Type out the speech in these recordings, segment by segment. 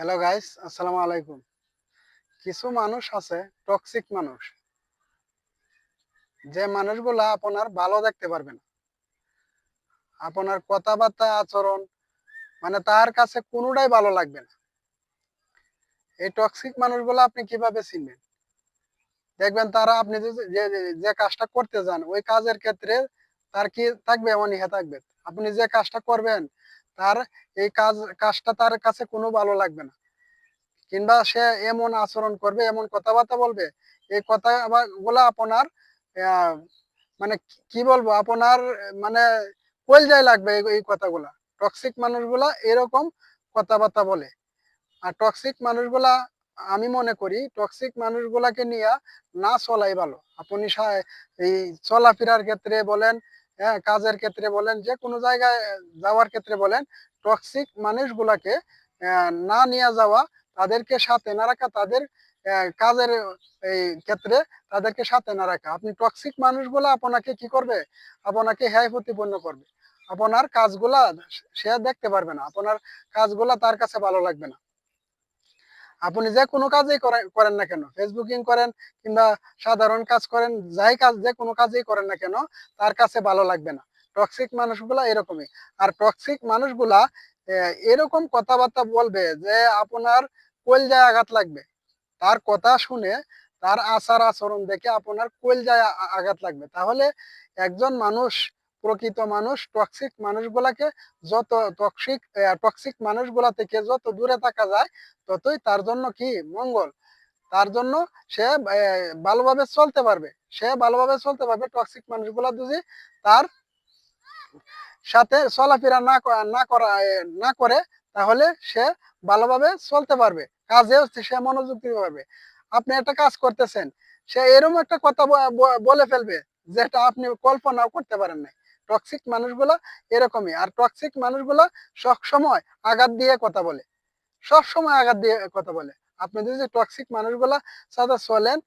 Hello guys আসসালামু আলাইকুম কিছু মানুষ আছে টক্সিক মানুষ। যে মানুষগুলা আপনার ভালো দেখতে পারবে না। আপনার কথাবার্তা, আচরণ মানে তার কাছে কোনোটাই ভালো লাগবে না। এই টক্সিক মানুষগুলো আপনি কীভাবে চিনবেন? দেখবেন তারা আপনি যে, যে- কাজটা করতে যান, ওই কাজের ক্ষেত্রে তার কি থাকবে? অনীহা থাকবে। আপনি যে কাজটা করবেন তার এই কাজ, কাজটা তার কাছে কোনো ভালো লাগবে না। কিংবা সে এমন আচরণ করবে, এমন কথাবার্তা বলবে, এই কথা গুলা আপনার মানে কি- বলব, আপনার মানে মানে কলজায় লাগবে এই কথাগুলা। টক্সিক মানুষগুলা এরকম কথাবার্তা বলে। আর টক্সিক মানুষগুলা, আমি মনে করি টক্সিক মানুষগুলাকে নিয়ে না চলাই ভালো। আপনি এই চলাফেরার ক্ষেত্রে বলেন হ্যাঁ কাজের ক্ষেত্রে বলেন, যে কোনো জায়গায় যাওয়ার ক্ষেত্রে বলেন টক্সিক মানুষগুলাকে না নিয়ে যাওয়া, তাদেরকে সাথে না রাখা, তাদের কাজের, এই ক্ষেত্রে তাদেরকে সাথে না রাখা। আপনি টক্সিক মানুষগুলা আপনাকে কি করবে? আপনাকে হ্যায় প্রতিপন্ন করবে। আপনার কাজগুলা সে দেখতে পারবে না। আপনার কাজগুলা তার কাছে ভালো লাগবে না। আপনি যে কোনো কাজই করেন না কেন? ফেসবুকিং করেন কিংবা সাধারণ কাজ করেন, যাই কাজ, যে কোনো কাজই করেন না কেন, তার কাছে ভালো লাগবে না। টক্সিক মানুষগুলা এরকমই। আর টক্সিক মানুষগুলা এরকম কথাবার্তা বলবে যে আপনার কলজায় আঘাত লাগবে। তার কথা শুনে তার আচার আচরণ দেখে আপনার কলজায় আঘাত লাগবে। তাহলে একজন মানুষ প্রকৃত মানুষ টক্সিক মানুষগুলাকে যত টক্সিক টক্সিক মানুষগুলা থেকে যত দূরে থাকা যায়, ততই তার জন্য কি? মঙ্গল। তার জন্য সে ভালোভাবে চলতে পারবে। সে ভালোভাবে চলতে পারবে টক্সিক মানুষগুলা যদি তার সাথে চলাফেরা না না করা না করে, তাহলে সে ভালোভাবে চলতে পারবে। কাজেও সে মনোযোগ দিতে পারবে। আপনি একটা কাজ করতেছেন, সে এরকম একটা কথা বলে ফেলবে, যেটা আপনি কল্পনাও করতে পারেন নাই। টক্সিক মানুষগুলা এরকমই। আর টক্সিক মানুষগুলা সবসময় আঘাত দিয়ে কথা বলে। সব সময় আঘাত দিয়ে কথা বলে। আপনি যদি টক্সিক মানুষগুলা সাথে চলেন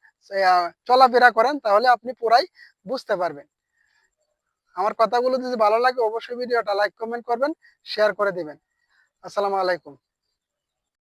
চলাফেরা করেন, তাহলে আপনি পুরাই বুঝতে পারবেন। আমার কথাগুলো যদি ভালো লাগে, অবশ্যই ভিডিওটা লাইক কমেন্ট করবেন শেয়ার করে দিবেন। আসসালামু আলাইকুম।